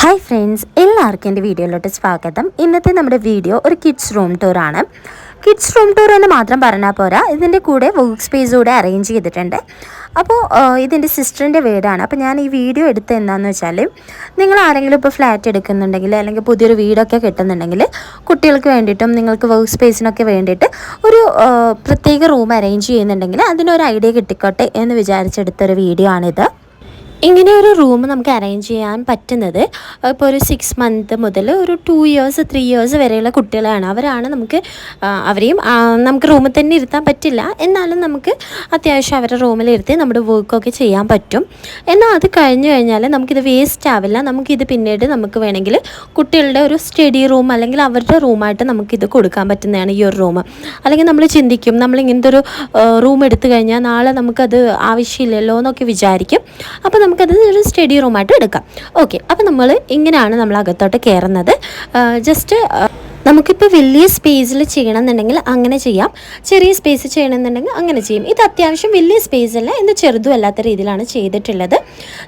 Hi friends എല്ലാവർക്കും എന്റെ വീഡിയോയിലോട്ട് സ്വാഗതം. ഇന്നത്തെ നമ്മുടെ വീഡിയോ ഒരു കിഡ്സ് റൂം ടൂർ ആണ്. കിഡ്സ് റൂം ടൂർ എന്ന് മാത്രം പറഞ്ഞാൽ പോരാ ഇതിന്റെ കൂടെ വർക്ക് സ്പേസ് കൂടെ അറേഞ്ച് ചെയ്തിട്ടുണ്ട്. അപ്പോൾ ഇതിന്റെ സിസ്റ്ററിന്റെ വീടാണ്. അപ്പോൾ ഞാൻ ഈ വീഡിയോ എടുത്ത് എന്താണെന്ന് വെച്ചാൽ നിങ്ങൾ ആരെങ്കിലും ഇപ്പോൾ ഫ്ലാറ്റ് എടുക്കുന്നുണ്ടെങ്കിൽ അല്ലെങ്കിൽ പുതിയൊരു വീടൊക്കെ കിട്ടുന്നുണ്ടെങ്കിൽ കുട്ടികൾക്ക് വേണ്ടിയിട്ടും നിങ്ങൾക്ക് വർക്ക് സ്പേസിനൊക്കെ വേണ്ടിയിട്ട് ഒരു പ്രത്യേക റൂം അറേഞ്ച് ചെയ്യുന്നുണ്ടെങ്കിൽ അതിനൊരു ഐഡിയ കിട്ടിക്കോട്ടെ എന്ന് വിചാരിച്ചെടുത്തൊരു വീഡിയോ ആണിത്. ഇങ്ങനെ ഒരു റൂം നമുക്ക് അറേഞ്ച് ചെയ്യാൻ പറ്റുന്നത്. ഇപ്പോൾ ഒരു സിക്സ് മന്ത് മുതൽ ഒരു ടു ഇയേഴ്സ് ത്രീ ഇയേഴ്സ് വരെയുള്ള കുട്ടികളാണ്. അവരാണ് നമുക്ക് അവരെയും നമുക്ക് റൂമിൽ തന്നെ ഇരുത്താൻ പറ്റില്ല. എന്നാലും നമുക്ക് അത്യാവശ്യം അവരുടെ റൂമിൽ ഇരുത്തി നമ്മുടെ വർക്കൊക്കെ ചെയ്യാൻ പറ്റും. എന്നാൽ അത് കഴിഞ്ഞു കഴിഞ്ഞാൽ നമുക്കിത് വേസ്റ്റ് ആവില്ല. നമുക്കിത് പിന്നീട് നമുക്ക് വേണമെങ്കിൽ കുട്ടികളുടെ ഒരു സ്റ്റഡി റൂം അല്ലെങ്കിൽ അവരുടെ റൂമായിട്ട് നമുക്കിത് കൊടുക്കാൻ പറ്റുന്നതാണ് ഈ ഒരു റൂം അല്ലെങ്കിൽ നമ്മൾ ചിന്തിക്കും നമ്മൾ ഇങ്ങനത്തെ ഒരു റൂം എടുത്തു കഴിഞ്ഞാൽ നാളെ നമുക്കത് ആവശ്യമില്ലല്ലോ എന്നൊക്കെ വിചാരിക്കും. അപ്പോൾ നമുക്കത് ഒരു സ്റ്റഡി റൂമായിട്ട് എടുക്കാം. ഓക്കെ അപ്പോൾ നമ്മൾ ഇങ്ങനെയാണ് നമ്മൾ അകത്തോട്ട് കയറുന്നത് ജസ്റ്റ് നമുക്കിപ്പോൾ വലിയ സ്പേസിൽ ചെയ്യണമെന്നുണ്ടെങ്കിൽ അങ്ങനെ ചെയ്യാം. ചെറിയ സ്പേസ് ചെയ്യണമെന്നുണ്ടെങ്കിൽ അങ്ങനെ ചെയ്യും. ഇത് അത്യാവശ്യം വലിയ സ്പേസ് അല്ല എന്ന് ചെറുതും അല്ലാത്ത രീതിയിലാണ് ചെയ്തിട്ടുള്ളത്.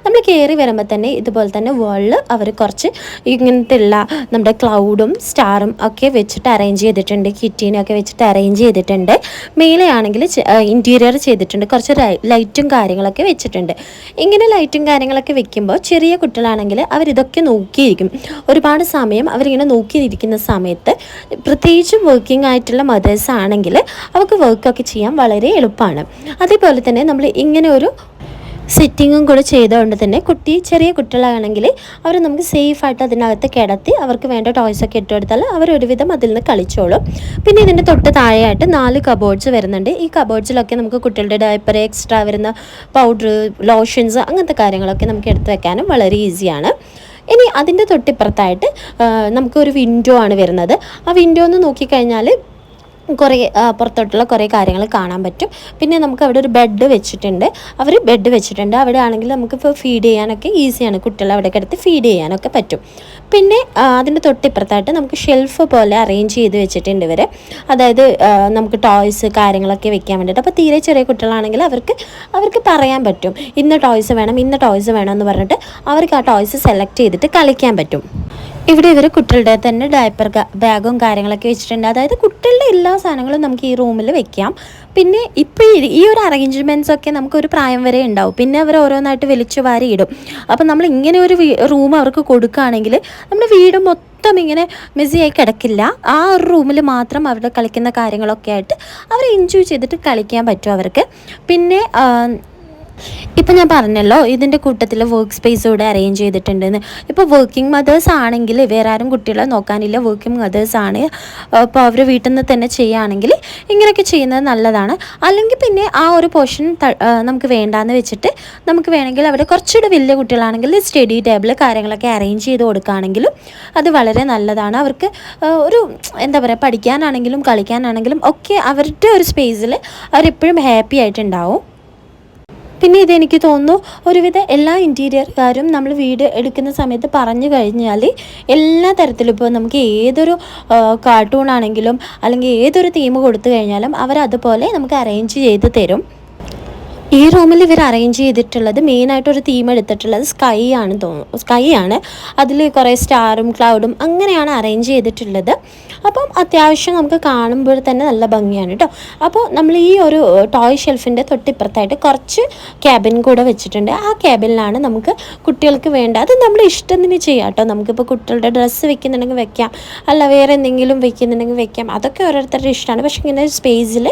നമ്മൾ കയറി വരുമ്പോൾ തന്നെ ഇതുപോലെ തന്നെ വേൾഡ് അവർ കുറച്ച് ഇങ്ങനത്തെ ഉള്ള നമ്മുടെ ക്ലൗഡും സ്റ്റാറും ഒക്കെ വെച്ചിട്ട് അറേഞ്ച് ചെയ്തിട്ടുണ്ട്. കിറ്റീനൊക്കെ വെച്ചിട്ട് അറേഞ്ച് ചെയ്തിട്ടുണ്ട്. മേലെയാണെങ്കിൽ ഇന്റീരിയർ ചെയ്തിട്ടുണ്ട്. കുറച്ച് ലൈറ്റും കാര്യങ്ങളൊക്കെ വെച്ചിട്ടുണ്ട്. ഇങ്ങനെ ലൈറ്റും കാര്യങ്ങളൊക്കെ വെക്കുമ്പോൾ ചെറിയ കുട്ടികളാണെങ്കിൽ അവരിതൊക്കെ നോക്കിയിരിക്കും. ഒരുപാട് സമയം അവരിങ്ങനെ നോക്കിയിരിക്കുന്ന സമയത്ത് പ്രത്യേകിച്ച് വർക്കിംഗ് ആയിട്ടുള്ള മദേഴ്സ് ആണെങ്കിൽ അവർക്ക് വർക്കൊക്കെ ചെയ്യാൻ വളരെ എളുപ്പമാണ്. അതേപോലെ തന്നെ നമ്മൾ ഇങ്ങനെ ഒരു സെറ്റിങ്ങും കൂടെ ചെയ്തുകൊണ്ട് തന്നെ കുട്ടി ചെറിയ കുട്ടികളാണെങ്കിൽ അവർ നമുക്ക് സേഫായിട്ട് അതിനകത്ത് കിടത്തി അവർക്ക് വേണ്ട ടോയ്സൊക്കെ ഇട്ട് കൊടുത്താൽ അവർ ഒരുവിധം അതിൽ നിന്ന് കളിച്ചോളും. പിന്നെ ഇതിന്റെ തൊട്ട് താഴെയായിട്ട് നാല് കബോർഡ്സ് വരുന്നുണ്ട്. ഈ കബോർഡ്സിലൊക്കെ നമുക്ക് കുട്ടികളുടെ ഡയപ്പർ എക്സ്ട്രാ വരുന്ന പൗഡർ ലോഷൻസ് അങ്ങനത്തെ കാര്യങ്ങളൊക്കെ നമുക്ക് എടുത്ത് വെക്കാനും വളരെ ഈസിയാണ് ഇനി അതിന്റെ തൊട്ടിപ്പുറത്തായിട്ട് നമുക്കൊരു വിൻഡോ ആണ് വരുന്നത്. ആ വിൻഡോ ഒന്ന് നോക്കിക്കഴിഞ്ഞാൽ കുറേ പുറത്തോട്ടുള്ള കുറേ കാര്യങ്ങൾ കാണാൻ പറ്റും. പിന്നെ നമുക്ക് അവിടെ ഒരു ബെഡ് വെച്ചിട്ടുണ്ട്. അവർ ബെഡ് വെച്ചിട്ടുണ്ട്. അവിടെ ആണെങ്കിൽ നമുക്ക് ഫീഡ് ചെയ്യാനൊക്കെ ഈസിയാണ് കുട്ടികളെ അവിടെ കിടത്തി ഫീഡ് ചെയ്യാനൊക്കെ പറ്റും. പിന്നെ അതിന്റെ തൊട്ടിപ്പുറത്തായിട്ട് നമുക്ക് ഷെൽഫ് പോലെ അറേഞ്ച് ചെയ്ത് വെച്ചിട്ടുണ്ട് ഇവർ അതായത് നമുക്ക് ടോയ്സ് കാര്യങ്ങളൊക്കെ വെക്കാൻ വേണ്ടിയിട്ട്. അപ്പോൾ തീരെ ചെറിയ കുട്ടികളാണെങ്കിൽ അവർക്ക് അവർക്ക് പറയാൻ പറ്റും. ഇന്ന ടോയ്സ് വേണം ഇന്ന ടോയ്സ് വേണം എന്ന് പറഞ്ഞിട്ട് അവർക്ക് ആ ടോയ്സ് സെലക്ട് ചെയ്തിട്ട് കളിക്കാൻ പറ്റും. ഇവിടെ ഇവർ കുട്ടികളുടെ തന്നെ ഡയപ്പർ ബാഗും കാര്യങ്ങളൊക്കെ വെച്ചിട്ടുണ്ട്. അതായത് കുട്ടികളുടെ എല്ലാ സാധനങ്ങളും നമുക്ക് ഈ റൂമിൽ വെക്കാം. പിന്നെ ഇപ്പോൾ ഈ ഒരു അറേഞ്ച്മെന്റ്സ് ഒക്കെ നമുക്ക് ഒരു പ്രായം വരെ ഉണ്ടാവും. പിന്നെ അവർ ഓരോന്നായിട്ട് വലിച്ചു വാരി ഇടും. അപ്പം നമ്മൾ ഇങ്ങനെ ഒരു റൂം അവർക്ക് കൊടുക്കുകയാണെങ്കിൽ നമ്മുടെ വീട് മൊത്തം ഇങ്ങനെ മെസ്സിയായി കിടക്കില്ല. ആ ഒരു റൂമിൽ മാത്രം അവരുടെ കളിക്കുന്ന കാര്യങ്ങളൊക്കെ ആയിട്ട് അവർ എൻജോയ് ചെയ്തിട്ട് കളിക്കാൻ പറ്റും അവർക്ക്. പിന്നെ ഇപ്പം ഞാൻ പറഞ്ഞല്ലോ ഇതിന്റെ കൂട്ടത്തിൽ വർക്ക് സ്പേസ് ഇവിടെ അറേഞ്ച് ചെയ്തിട്ടുണ്ടെന്ന്. ഇപ്പോൾ വർക്കിംഗ് മദേഴ്സ് ആണെങ്കിൽ വേറെ ആരും കുട്ടികളെ നോക്കാനില്ല. വർക്കിംഗ് മദേഴ്സ് ആണ്. അപ്പോൾ അവർ വീട്ടിൽ നിന്ന് തന്നെ ചെയ്യുകയാണെങ്കിൽ ഇങ്ങനെയൊക്കെ ചെയ്യുന്നത് നല്ലതാണ്. അല്ലെങ്കിൽ പിന്നെ ആ ഒരു പോർഷൻ നമുക്ക് വേണ്ടാന്ന് വെച്ചിട്ട് നമുക്ക് വേണമെങ്കിൽ അവിടെ കുറച്ചുകൂടെ വലിയ കുട്ടികളാണെങ്കിൽ സ്റ്റഡി ടേബിൾ കാര്യങ്ങളൊക്കെ അറേഞ്ച് ചെയ്ത് കൊടുക്കുകയാണെങ്കിലും അത് വളരെ നല്ലതാണ്. അവർക്ക് ഒരു എന്താ പറയുക പഠിക്കാനാണെങ്കിലും കളിക്കാനാണെങ്കിലും ഒക്കെ അവരുടെ ഒരു സ്പേസിൽ അവരെപ്പോഴും ഹാപ്പി ആയിട്ടുണ്ടാവും. പിന്നെ ഇതെനിക്ക് തോന്നുന്നു ഒരുവിധ എല്ലാ ഇന്റീരിയർക്കാരും നമ്മൾ വീട് എടുക്കുന്ന സമയത്ത് പറഞ്ഞു കഴിഞ്ഞാൽ എല്ലാ തരത്തിലും ഇപ്പോൾ നമുക്ക് ഏതൊരു കാർട്ടൂൺ ആണെങ്കിലും അല്ലെങ്കിൽ ഏതൊരു തീം കൊടുത്തു കഴിഞ്ഞാലും അവരതുപോലെ നമുക്ക് അറേഞ്ച് ചെയ്ത് തരും. ഈ റൂമിൽ ഇവർ അറേഞ്ച് ചെയ്തിട്ടുള്ളത് മെയിനായിട്ട് ഒരു തീം എടുത്തിട്ടുള്ളത് സ്കൈ ആണ് തോന്നുന്നു. സ്കൈ ആണ്. അതിൽ കുറേ സ്റ്റാറും ക്ലൗഡും അങ്ങനെയാണ് അറേഞ്ച് ചെയ്തിട്ടുള്ളത്. അപ്പം അത്യാവശ്യം നമുക്ക് കാണുമ്പോൾ തന്നെ നല്ല ഭംഗിയാണ് കേട്ടോ അപ്പോൾ നമ്മൾ ഈ ഒരു ടോയ് ഷെൽഫിന്റെ തൊട്ടിപ്പുറത്തായിട്ട് കുറച്ച് ക്യാബിൻ കൂടെ വെച്ചിട്ടുണ്ട്. ആ ക്യാബിനിലാണ് നമുക്ക് കുട്ടികൾക്ക് വേണ്ട. അത് നമ്മൾ ഇഷ്ടത്തിന് ചെയ്യാം കേട്ടോ നമുക്കിപ്പോൾ കുട്ടികളുടെ ഡ്രസ്സ് വെക്കുന്നുണ്ടെങ്കിൽ വെക്കാം. അല്ല വേറെ എന്തെങ്കിലും വെക്കുന്നുണ്ടെങ്കിൽ വെക്കാം. അതൊക്കെ ഓരോരുത്തരുടെ ഇഷ്ടമാണ്. പക്ഷേ ഇങ്ങനെ സ്പേസിൽ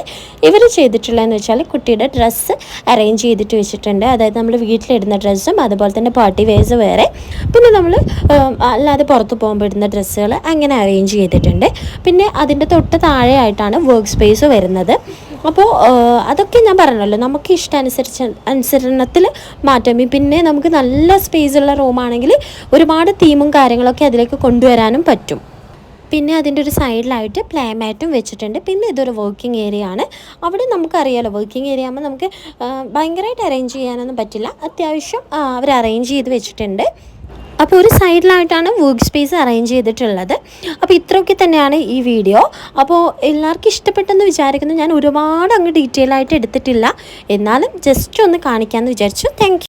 ഇവർ ചെയ്തിട്ടുള്ളതെന്ന് വെച്ചാൽ കുട്ടിയുടെ ഡ്രസ്സ് അറേഞ്ച് ചെയ്തിട്ട് വെച്ചിട്ടുണ്ട്. അതായത് നമ്മൾ വീട്ടിലിടുന്ന ഡ്രസ്സും അതുപോലെ തന്നെ പാർട്ടി വെയർസ് വേറെ. പിന്നെ നമ്മൾ അല്ലാതെ പുറത്ത് പോകുമ്പോൾ ഇടുന്ന ഡ്രസ്സുകൾ അങ്ങനെ അറേഞ്ച് ചെയ്തിട്ടുണ്ട്. പിന്നെ അതിന്റെ തൊട്ട് താഴെയായിട്ടാണ് വർക്ക് സ്പേസ് വരുന്നത് അപ്പോൾ അതൊക്കെ ഞാൻ പറഞ്ഞല്ലോ. നമുക്ക് ഇഷ്ടാനുസരിച്ച് അനുസരണത്തിൽ മാറ്റമി പിന്നെ നമുക്ക് നല്ല സ്പേസ് ഉള്ള റൂമാണെങ്കിൽ ഒരുപാട് തീമും കാര്യങ്ങളൊക്കെ അതിലേക്ക് കൊണ്ടുവരാനും പറ്റും. പിന്നെ അതിന്റെ ഒരു സൈഡിലായിട്ട് പ്ലേ മാറ്റും വെച്ചിട്ടുണ്ട്. പിന്നെ ഇതൊരു വർക്കിംഗ് ഏരിയ ആണ്. അവിടെ നമുക്കറിയാലോ വർക്കിംഗ് ഏരിയ ആകുമ്പോൾ നമുക്ക് ഭയങ്കരമായിട്ട് അറേഞ്ച് ചെയ്യാനൊന്നും പറ്റില്ല. അത്യാവശ്യം അവർ അറേഞ്ച് ചെയ്ത് വെച്ചിട്ടുണ്ട്. അപ്പോൾ ഒരു സൈഡിലായിട്ടാണ് വർക്ക് സ്പേസ് അറേഞ്ച് ചെയ്തിട്ടുള്ളത്. അപ്പോൾ ഇത്രയൊക്കെ തന്നെയാണ് ഈ വീഡിയോ അപ്പോൾ എല്ലാവർക്കും ഇഷ്ടപ്പെട്ടെന്ന് വിചാരിക്കുന്നു. ഞാൻ ഒരുപാട് അങ്ങ് ഡീറ്റെയിൽ ആയിട്ട് എടുത്തിട്ടില്ല. എന്നാലും ജസ്റ്റ് ഒന്ന് കാണിക്കാമെന്ന് വിചാരിച്ചു. താങ്ക്